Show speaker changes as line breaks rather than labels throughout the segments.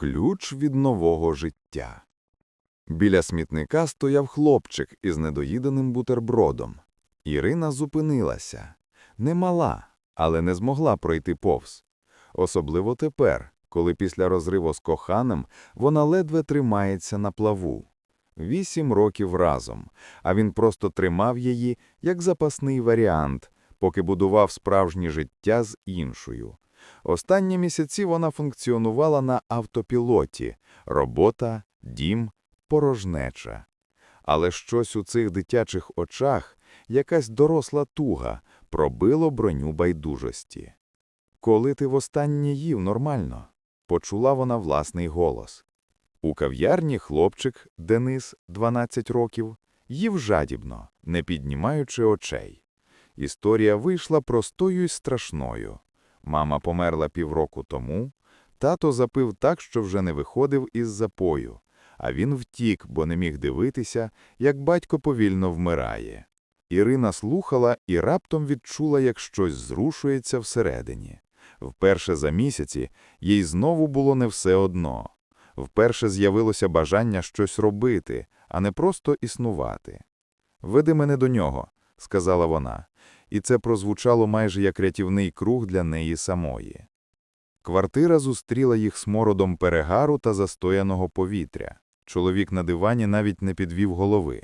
Ключ від нового життя. Біля смітника стояв хлопчик із недоїденим бутербродом. Ірина зупинилася. Немала, але не змогла пройти повз. Особливо тепер, коли після розриву з коханим вона ледве тримається на плаву. Вісім років разом, а він просто тримав її як запасний варіант, поки будував справжнє життя з іншою. Останні місяці вона функціонувала на автопілоті – робота, дім, порожнеча. Але щось у цих дитячих очах, якась доросла туга, пробило броню байдужості. «Коли ти востаннє їв нормально?» – почула вона власний голос. У кав'ярні хлопчик, Денис, 12 років, їв жадібно, не піднімаючи очей. Історія вийшла простою й страшною. Мама померла півроку тому, тато запив так, що вже не виходив із запою, а він втік, бо не міг дивитися, як батько повільно вмирає. Ірина слухала і раптом відчула, як щось зрушується всередині. Вперше за місяці їй знову було не все одно. Вперше з'явилося бажання щось робити, а не просто існувати. «Веди мене до нього», – сказала вона, і це прозвучало майже як рятівний круг для неї самої. Квартира зустріла їх смородом перегару та застояного повітря. Чоловік на дивані навіть не підвів голови.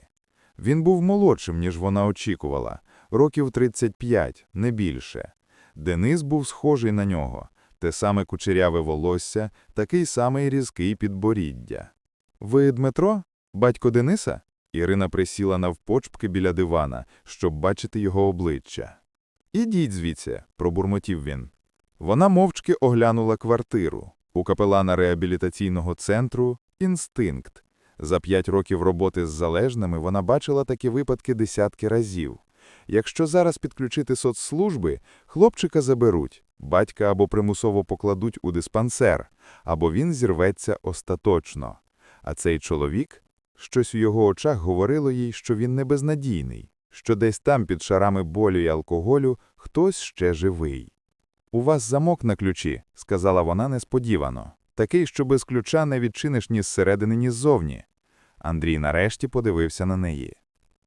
Він був молодшим, ніж вона очікувала, років 35, не більше. Денис був схожий на нього, те саме кучеряве волосся, такий самий різкий підборіддя. «Ви Дмитро? Батько Дениса?» Ірина присіла навпочпки біля дивана, щоб бачити його обличчя. «Ідіть звідси», – пробурмотів він. Вона мовчки оглянула квартиру. У капелана реабілітаційного центру «Інстинкт». За п'ять років роботи з залежними вона бачила такі випадки десятки разів. Якщо зараз підключити соцслужби, хлопчика заберуть, батька або примусово покладуть у диспансер, або він зірветься остаточно. А цей чоловік, щось у його очах говорило їй, що він не безнадійний, що десь там під шарами болю і алкоголю хтось ще живий. «У вас замок на ключі», – сказала вона несподівано. Такий, що без ключа не відчиниш ні зсередини, ні ззовні. Андрій нарешті подивився на неї.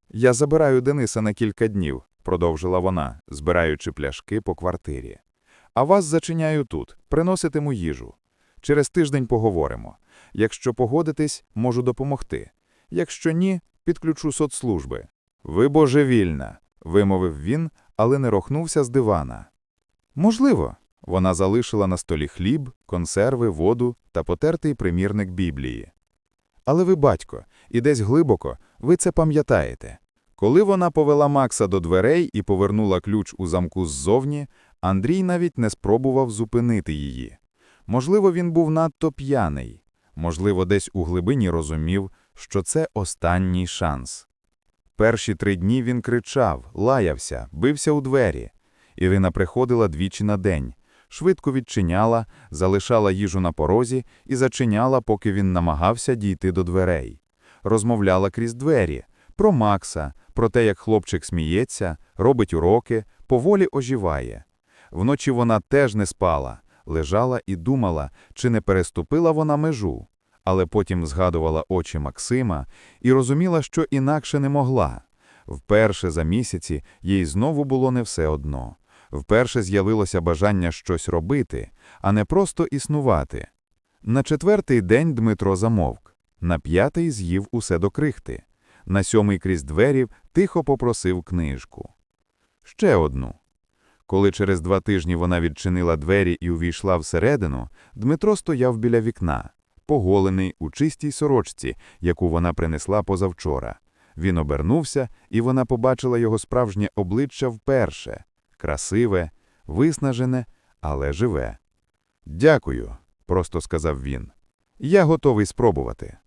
«Я забираю Дениса на кілька днів», – продовжила вона, збираючи пляшки по квартирі. «А вас зачиняю тут, приноситиму їжу. Через тиждень поговоримо. Якщо погодитесь, можу допомогти. Якщо ні, підключу соцслужби». «Ви божевільна», – вимовив він, але не рохнувся з дивана. «Можливо». Вона залишила на столі хліб, консерви, воду та потертий примірник Біблії. Але ви батько, і десь глибоко, ви це пам'ятаєте. Коли вона повела Макса до дверей і повернула ключ у замку ззовні, Андрій навіть не спробував зупинити її. Можливо, він був надто п'яний, можливо, десь у глибині розумів, що це останній шанс. Перші три дні він кричав, лаявся, бився у двері. Ірина приходила двічі на день, швидко відчиняла, залишала їжу на порозі і зачиняла, поки він намагався дійти до дверей. Розмовляла крізь двері про Макса, про те, як хлопчик сміється, робить уроки, поволі оживає. Вночі вона теж не спала, лежала і думала, чи не переступила вона межу, але потім згадувала очі Максима і розуміла, що інакше не могла. Вперше за місяці їй знову було не все одно. Вперше з'явилося бажання щось робити, а не просто існувати. На четвертий день Дмитро замовк, на п'ятий з'їв усе до крихти, на сьомий крізь двері тихо попросив книжку. Ще одну. Коли через два тижні вона відчинила двері і увійшла всередину, Дмитро стояв біля вікна, поголений у чистій сорочці, яку вона принесла позавчора. Він обернувся, і вона побачила його справжнє обличчя вперше красиве, виснажене, але живе. Дякую, просто сказав він. Я готовий спробувати.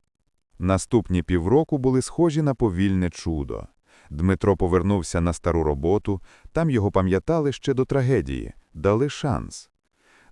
Наступні півроку були схожі на повільне чудо. Дмитро повернувся на стару роботу, там його пам'ятали ще до трагедії, дали шанс.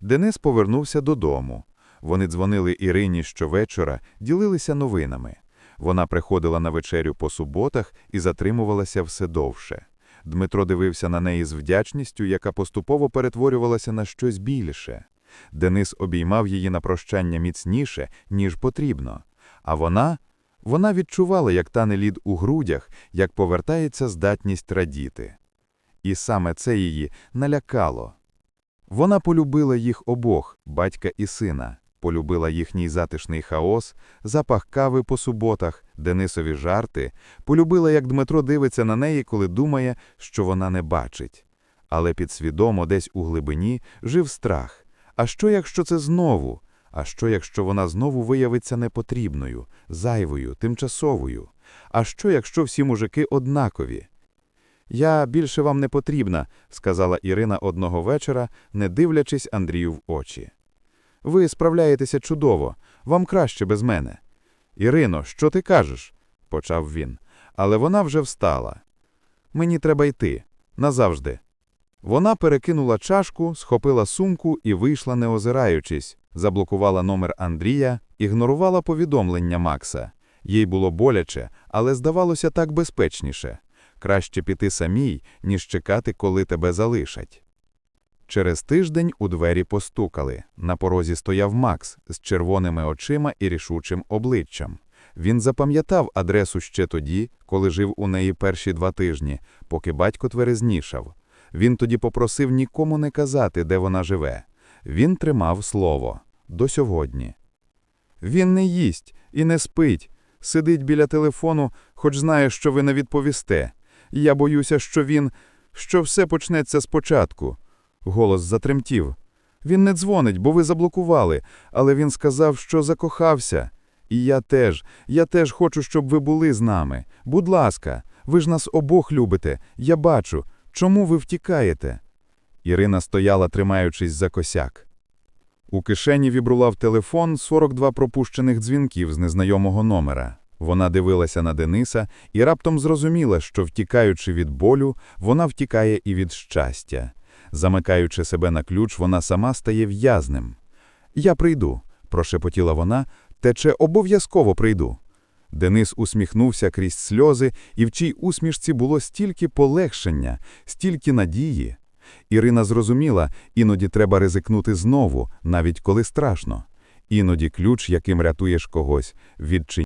Денис повернувся додому. Вони дзвонили Ірині щовечора, ділилися новинами. Вона приходила на вечерю по суботах і затримувалася все довше. Дмитро дивився на неї з вдячністю, яка поступово перетворювалася на щось більше. Денис обіймав її на прощання міцніше, ніж потрібно. А вона? Вона відчувала, як тане лід у грудях, як повертається здатність радіти. І саме це її налякало. Вона полюбила їх обох, батька і сина, полюбила їхній затишний хаос, запах кави по суботах, Денисові жарти, полюбила, як Дмитро дивиться на неї, коли думає, що вона не бачить. Але підсвідомо десь у глибині жив страх. А що, якщо це знову? А що, якщо вона знову виявиться непотрібною, зайвою, тимчасовою? А що, якщо всі мужики однакові? Я більше вам не потрібна, сказала Ірина одного вечора, не дивлячись Андрію в очі. Ви справляєтеся чудово, вам краще без мене. Ірино, що ти кажеш? почав він, але вона вже встала. Мені треба йти назавжди. Вона перекинула чашку, схопила сумку і вийшла, не озираючись, заблокувала номер Андрія, ігнорувала повідомлення Макса. Їй було боляче, але здавалося так безпечніше. Краще піти самій, ніж чекати, коли тебе залишать. Через тиждень у двері постукали. На порозі стояв Макс з червоними очима і рішучим обличчям. Він запам'ятав адресу ще тоді, коли жив у неї перші два тижні, поки батько тверезнішав. Він тоді попросив нікому не казати, де вона живе. Він тримав слово. До сьогодні. Він не їсть і не спить. Сидить біля телефону, хоч знає, що ви не відповісте. Я боюся, що він, що все почнеться спочатку. Голос затремтів. Він не дзвонить, бо ви заблокували, але він сказав, що закохався. І я теж, я теж хочу, щоб ви були з нами. Будь ласка, ви ж нас обох любите, я бачу. Чому ви втікаєте? Ірина стояла, тримаючись за косяк. У кишені вібрував телефон 42 пропущених дзвінків з незнайомого номера. Вона дивилася на Дениса і раптом зрозуміла, що, втікаючи від болю, вона втікає і від щастя. Замикаючи себе на ключ, вона сама стає в'язнем. «Я прийду», – прошепотіла вона, – «тече обов'язково прийду». Денис усміхнувся крізь сльози, і в чій усмішці було стільки полегшення, стільки надії. Ірина зрозуміла, іноді треба ризикнути знову, навіть коли страшно. Іноді ключ, яким рятуєш когось, відчиняє.